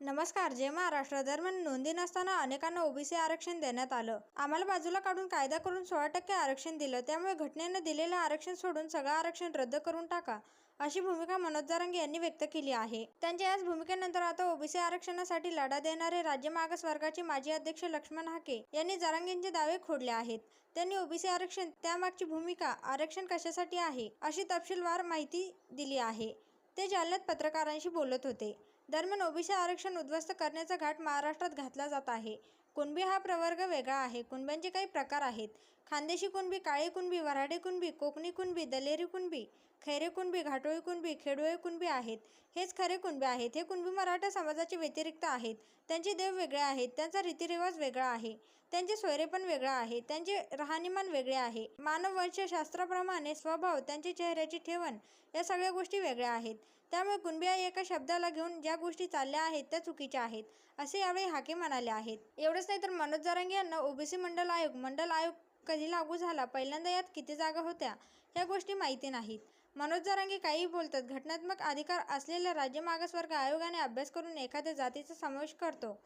नमस्कार जय महाराष्ट्र दरम्यान नोंदी नसताना अनेकांना ओबीसी आरक्षण देण्यात आलं. आम्हाला बाजूला काढून कायदा करून सोळा टक्के आरक्षण दिलं. त्यामुळे घटनेनं दिलेलं आरक्षण सोडून सगळं आरक्षण रद्द करून टाका अशी भूमिका मनोज जारंगे यांनी व्यक्त केली आहे. त्यांच्या याच भूमिकेनंतर आता ओबीसी आरक्षणासाठी लढा देणारे राज्य मागास वर्गाचे माजी अध्यक्ष लक्ष्मण हाके यांनी जारंगेंचे दावे खोडले आहेत. त्यांनी ओबीसी आरक्षण त्यामागची भूमिका आरक्षण कशासाठी आहे अशी तपशीलवार माहिती दिली आहे. ते जालन्यात पत्रकारांशी बोलत होते. दरम्यान ओबीसी आरक्षण उद्ध्वस्त करण्याचा घाट महाराष्ट्रात घातला जात आहे. कुणबी हा प्रवर्ग वेगळा आहे. कुणब्यांचे काही प्रकार आहेत. खानदेशी कुणबी काळे कुणबी वऱ्हाडे कुणबी कोकणी कुणबी दलेरी कुणबी खैरे कुणबी घाटोळी कुणबी खेडोळे कुणबी आहेत. हेच खरे कुणबे आहेत. हे कुणबी मराठा समाजाचे व्यतिरिक्त आहेत. त्यांचे देव वेगळे आहेत. त्यांचा रीतिरिवाज वेगळा आहे. त्यांचे सोयरेपण वेगळं आहे. त्यांचे राहणीमान वेगळे आहे. मानव मानववंशशास्त्राप्रमाणे स्वभाव त्यांचे चेहऱ्याची ठेवण या सगळ्या गोष्टी वेगळ्या आहेत. त्यामुळे कुणबी या एका शब्दाला घेऊन ज्या गोष्टी चालल्या आहेत त्या चुकीच्या आहेत असे यावेळी हाके म्हणाले आहेत. एवढंच नाही तर मनोज जारंगे यांना ओबीसी मंडल आयोग मंडल आयोग कधी लागू झाला पहिल्यांदा यात किती जागा होत्या या गोष्टी माहिती नाहीत. मनोज जारांगे काहीही बोलतात घटनात्मक अधिकार असलेल्या राज्य मागासवर्ग आयोगाने अभ्यास करून एखाद्या जातीचा समावेश करतो.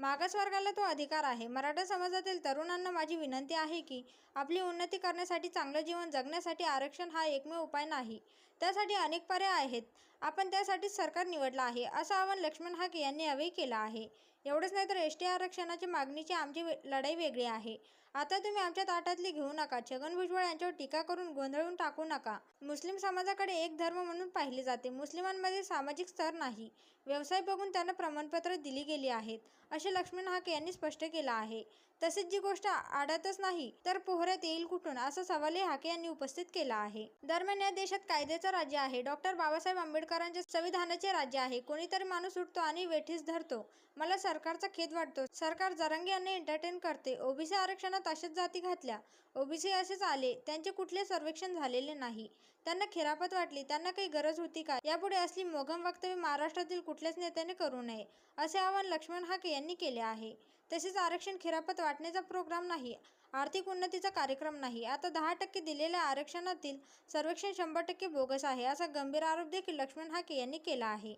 मागासवर्गाला तो अधिकार आहे. मराठा समाजातील तरुणांना माझी विनंती आहे की आपली उन्नती करण्यासाठी चांगलं जीवन जगण्यासाठी आरक्षण हा एकमेव उपाय नाही. त्यासाठी अनेक पर्याय आहेत. आपण त्यासाठीच सरकार निवडलं आहे असं आवाहन लक्ष्मण हाके यांनी यावेळी केलं आहे. एवढंच नाही तर एस टी आरक्षणाची मागणीची आमची लढाई वेगळी आहे. आता तुम्ही आमच्या ताटातली घेऊ नका. छगन भुजबळ यांच्यावर टीका करून गोंधळून टाकू नका. मुस्लिम समाजाकडे एक धर्म म्हणून पाहिले जाते. मुस्लिमांमध्ये सामाजिक स्तर नाही. व्यवसाय बघून त्यांना प्रमाणपत्र दिली गेली आहेत असे लक्ष्मण हाके यांनी स्पष्ट केलं आहे. तसेच जी गोष्ट आडतच नाही तर पोहऱ्यात येईल कुठून? असा सवालही हाके यांनी उपस्थित केला आहे. दरम्यान या देशात कायद्याचं राज्य आहे. डॉक्टर बाबासाहेब आंबेडकरांच्या संविधानाचे राज्य आहे. कोणीतरी माणूस उठतो आणि वेठीस धरतो. मला सरकारचा खेद वाटतो सरकार जरंगी यांना एंटरटेन करते. ओबीसी आरक्षणात अशाच जाती घातल्या. ओबीसी असेच आले. त्यांचे कुठले सर्वेक्षण झालेले नाही. त्यांना खिरापत वाटली. त्यांना काही गरज होती का? यापुढे असली मोघम वक्तव्य महाराष्ट्रातील कुठल्याच नेत्याने करू नये असे आवाहन लक्ष्मण हाके यांनी केले आहे. तसेच आरक्षण खिरापत वाटण्याचा प्रोग्राम नाही. आर्थिक उन्नतीचा कार्यक्रम नाही. आता दहा टक्के दिलेल्या आरक्षणातील सर्वेक्षण शंभर टक्के बोगस आहे असा गंभीर आरोप देखील लक्ष्मण हाके यांनी केला आहे.